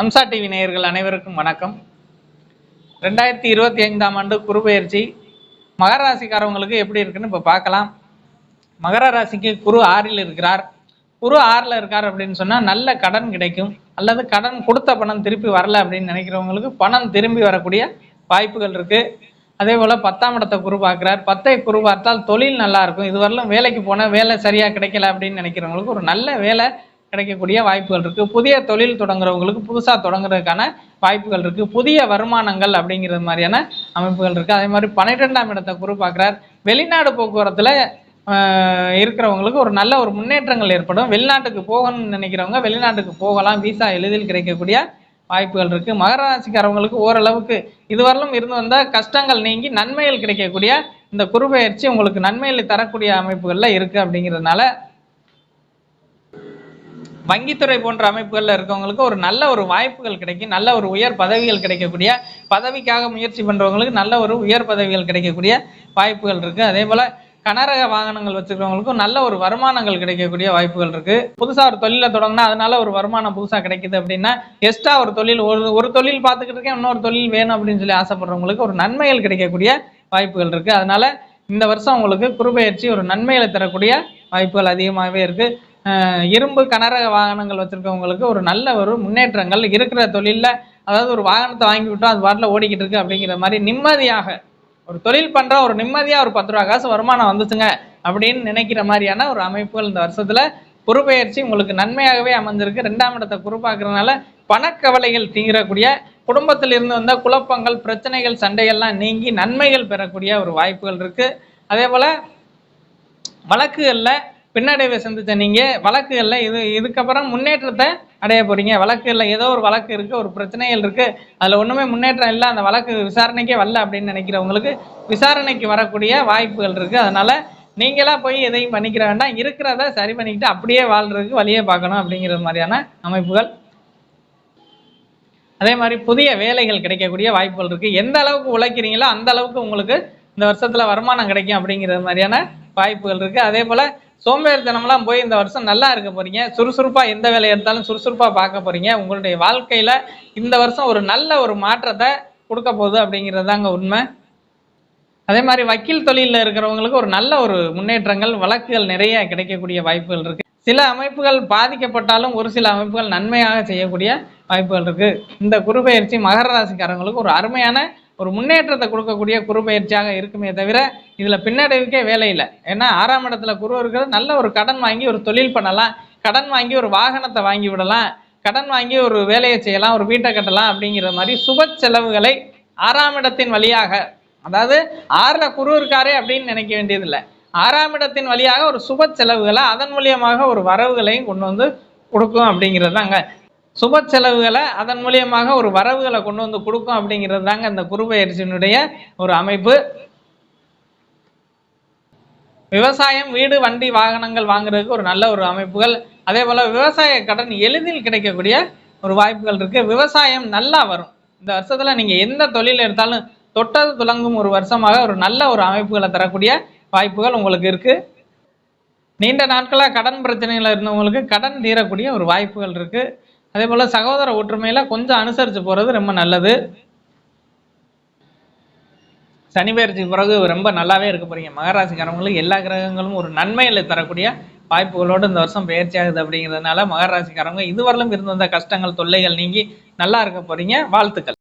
Amsa TV நேயர்கள் அனைவருக்கும் வணக்கம். ரெண்டாயிரத்தி இருபத்தி ஐந்தாம் ஆண்டு குருபெயர்ச்சி மகர ராசிக்காரவங்களுக்கு எப்படி இருக்குன்னு இப்போ பார்க்கலாம். மகர ராசிக்கு குரு ஆறில் இருக்கிறார். குரு ஆறில் இருக்கார் அப்படின்னு சொன்னால் நல்ல கடன் கிடைக்கும். அல்லது கடன் கொடுத்த பணம் திருப்பி வரல அப்படின்னு நினைக்கிறவங்களுக்கு பணம் திரும்பி வரக்கூடிய வாய்ப்புகள் இருக்குது அதே போல் பத்தாம் இடத்தை குரு பார்க்குறார். பத்தை குரு பார்த்தால் தொழில் நல்லாயிருக்கும் இதுவரையிலும் வேலைக்கு போனால் வேலை சரியாக கிடைக்கல அப்படின்னு நினைக்கிறவங்களுக்கு ஒரு நல்ல வேலை கிடைக்கக்கூடிய வாய்ப்புகள் இருக்குது புதிய தொழில் தொடங்குறவங்களுக்கு புதுசாக தொடங்குறதுக்கான வாய்ப்புகள் இருக்குது புதிய வருமானங்கள் அப்படிங்கிறது மாதிரியான அமைப்புகள் இருக்குது அதே மாதிரி பன்னிரெண்டாம் இடத்தை குரு பார்க்குறார். வெளிநாடு போக்குவரத்தில் இருக்கிறவங்களுக்கு ஒரு நல்ல ஒரு முன்னேற்றங்கள் ஏற்படும். வெளிநாட்டுக்கு போகணும்னு நினைக்கிறவங்க வெளிநாட்டுக்கு போகலாம். விசா எளிதில் கிடைக்கக்கூடிய வாய்ப்புகள் இருக்குது மகர ராசிக்காரவங்களுக்கு ஓரளவுக்கு இதுவரையிலும் இருந்து வந்த கஷ்டங்கள் நீங்கி நன்மைகள் கிடைக்கக்கூடிய இந்த குருபெயர்ச்சி உங்களுக்கு நன்மைகளை தரக்கூடிய அமைப்புகளில் இருக்குது அப்படிங்கிறதுனால வங்கித்துறை போன்ற அமைப்புகளில் இருக்கவங்களுக்கு ஒரு நல்ல ஒரு வாய்ப்புகள் கிடைக்கும் நல்ல ஒரு உயர் பதவிகள் கிடைக்கக்கூடிய பதவிக்காக முயற்சி பண்ணுறவங்களுக்கு நல்ல ஒரு உயர் பதவிகள் கிடைக்கக்கூடிய வாய்ப்புகள் இருக்குது அதே போல் கனரக வாகனங்கள் வச்சுருக்கவங்களுக்கும் நல்ல ஒரு வருமானங்கள் கிடைக்கக்கூடிய வாய்ப்புகள் இருக்குது புதுசாக ஒரு தொழிலை தொடங்கினா அதனால ஒரு வருமானம் புதுசாக கிடைக்குது அப்படின்னா எக்ஸ்ட்ரா ஒரு தொழில் ஒரு ஒரு தொழில் பார்த்துக்கிட்டு இருக்கேன் இன்னொரு தொழில் வேணும் அப்படின்னு சொல்லி ஆசைப்படுறவங்களுக்கு ஒரு நன்மைகள் கிடைக்கக்கூடிய வாய்ப்புகள் இருக்குது அதனால் இந்த வருஷம் உங்களுக்கு குறுபெயர்ச்சி ஒரு நன்மைகளை தரக்கூடிய வாய்ப்புகள் அதிகமாகவே இருக்குது இரும்பு கனரக வாகனங்கள் வச்சுருக்கவங்களுக்கு ஒரு நல்ல ஒரு முன்னேற்றங்கள். இருக்கிற தொழிலில் அதாவது ஒரு வாகனத்தை வாங்கி விட்டோம் அது பாட்டில் ஓடிக்கிட்டு இருக்கு அப்படிங்கிற மாதிரி நிம்மதியாக ஒரு தொழில் பண்ணுற ஒரு நிம்மதியாக ஒரு பத்து ரூபா காசு வருமானம் வந்துச்சுங்க அப்படின்னு நினைக்கிற மாதிரியான ஒரு அமைப்புகள் இந்த வருஷத்தில் குறுபெயர்ச்சி உங்களுக்கு நன்மையாகவே அமைஞ்சிருக்கு. ரெண்டாம் இடத்தை குறுப்பாக்குறதுனால பணக்கவலைகள் தீரக்கூடிய குடும்பத்தில் இருந்து வந்த குழப்பங்கள் பிரச்சனைகள் சண்டைகள்லாம் நீங்கி நன்மைகள் பெறக்கூடிய ஒரு வாய்ப்புகள் இருக்குது அதே போல் வழக்குகளில் பின்னடைவை சந்தித்த நீங்கள் வழக்குகளில் இது இதுக்கப்புறம் முன்னேற்றத்தை அடைய போகிறீங்க வழக்குகளில் ஏதோ ஒரு வழக்கு இருக்குது ஒரு பிரச்சனைகள் இருக்குது அதில் ஒன்றுமே முன்னேற்றம் இல்லை அந்த வழக்கு விசாரணைக்கே வரல அப்படின்னு நினைக்கிறவங்களுக்கு விசாரணைக்கு வரக்கூடிய வாய்ப்புகள் இருக்குது அதனால் நீங்களாக போய் எதையும் பண்ணிக்கிற வேண்டாம். இருக்கிறத சரி பண்ணிக்கிட்டு அப்படியே வாழ்கிறதுக்கு வழியே பார்க்கணும் அப்படிங்கிற மாதிரியான அமைப்புகள். அதே மாதிரி புதிய வேலைகள் கிடைக்கக்கூடிய வாய்ப்புகள் இருக்குது எந்த அளவுக்கு உழைக்கிறீங்களோ அந்த அளவுக்கு உங்களுக்கு இந்த வருஷத்தில் வருமானம் கிடைக்கும் அப்படிங்கிற மாதிரியான வாய்ப்புகள் இருக்குது அதே போல் சோம்பேறித்தனம்லாம் போய் இந்த வருஷம் நல்லா இருக்க போகிறீங்க சுறுசுறுப்பாக எந்த வேலை எடுத்தாலும் சுறுசுறுப்பாக பார்க்க போகிறீங்க உங்களுடைய வாழ்க்கையில் இந்த வருஷம் ஒரு நல்ல ஒரு மாற்றத்தை கொடுக்க போகுது அப்படிங்கிறது தாங்க உண்மை. அதே மாதிரி வக்கீல் தொழிலில் இருக்கிறவங்களுக்கு ஒரு நல்ல ஒரு முன்னேற்றங்கள் வழக்குகள் நிறைய கிடைக்கக்கூடிய வாய்ப்புகள் இருக்குது சில அமைப்புகள் பாதிக்கப்பட்டாலும் ஒரு சில அமைப்புகள் நன்மையாக செய்யக்கூடிய வாய்ப்புகள் இருக்குது இந்த குருபெயர்ச்சி மகர ராசிக்காரங்களுக்கு ஒரு அருமையான ஒரு முன்னேற்றத்தை கொடுக்கக்கூடிய குரு பயிற்சியாக இருக்குமே தவிர இதில் பின்னடைவுக்கே வேலை இல்லை. ஏன்னா ஆறாம் இடத்துல குரு இருக்கிறது நல்ல ஒரு கடன் வாங்கி ஒரு தொழில் பண்ணலாம் கடன் வாங்கி ஒரு வாகனத்தை வாங்கி விடலாம் கடன் வாங்கி ஒரு வேலையை செய்யலாம் ஒரு வீட்டை கட்டலாம் அப்படிங்கிற மாதிரி சுப செலவுகளை ஆறாம் இடத்தின் வழியாக அதாவது ஆறில் குரு இருக்காரே அப்படின்னு நினைக்க வேண்டியதில்லை. ஆறாம் இடத்தின் வழியாக ஒரு சுப செலவுகளை அதன் மூலியமாக ஒரு வரவுகளையும் கொண்டு வந்து கொடுக்கும் அப்படிங்கிறது தாங்க சுப செலவுகளை அதன் மூலியமாக ஒரு வரவுகளை கொண்டு வந்து கொடுக்கும் அப்படிங்கிறது தாங்க இந்த குருபெயர்ச்சியினுடைய ஒரு அமைப்பு. விவசாயம் வீடு வண்டி வாகனங்கள் வாங்குறதுக்கு ஒரு நல்ல ஒரு அமைப்புகள். அதே போல் விவசாய கடன் எளிதில் கிடைக்கக்கூடிய ஒரு வாய்ப்புகள் இருக்குது விவசாயம் நல்லா வரும். இந்த வருஷத்தில் நீங்கள் எந்த தொழில் எடுத்தாலும் தொட்டது துலங்கும் ஒரு வருஷமாக ஒரு நல்ல ஒரு அமைப்புகளை தரக்கூடிய வாய்ப்புகள் உங்களுக்கு இருக்குது நீண்ட நாட்களாக கடன் பிரச்சனைகள் இருந்தவங்களுக்கு கடன் தீரக்கூடிய ஒரு வாய்ப்புகள் இருக்குது அதே போல் சகோதர ஒற்றுமையில் கொஞ்சம் அனுசரித்து போகிறது ரொம்ப நல்லது. சனி பயிற்சி பிறகு ரொம்ப நல்லாவே இருக்க போகிறீங்க மகராசிக்காரவங்களுக்கு எல்லா கிரகங்களும் ஒரு நன்மைகளை தரக்கூடிய வாய்ப்புகளோடு இந்த வருஷம் பயிற்சி ஆகுது அப்படிங்கிறதுனால மகராசிக்காரவங்க இதுவரையிலும் இருந்து வந்த கஷ்டங்கள் தொல்லைகள் நீங்கி நல்லா இருக்க போகிறீங்க வாழ்த்துக்கள்.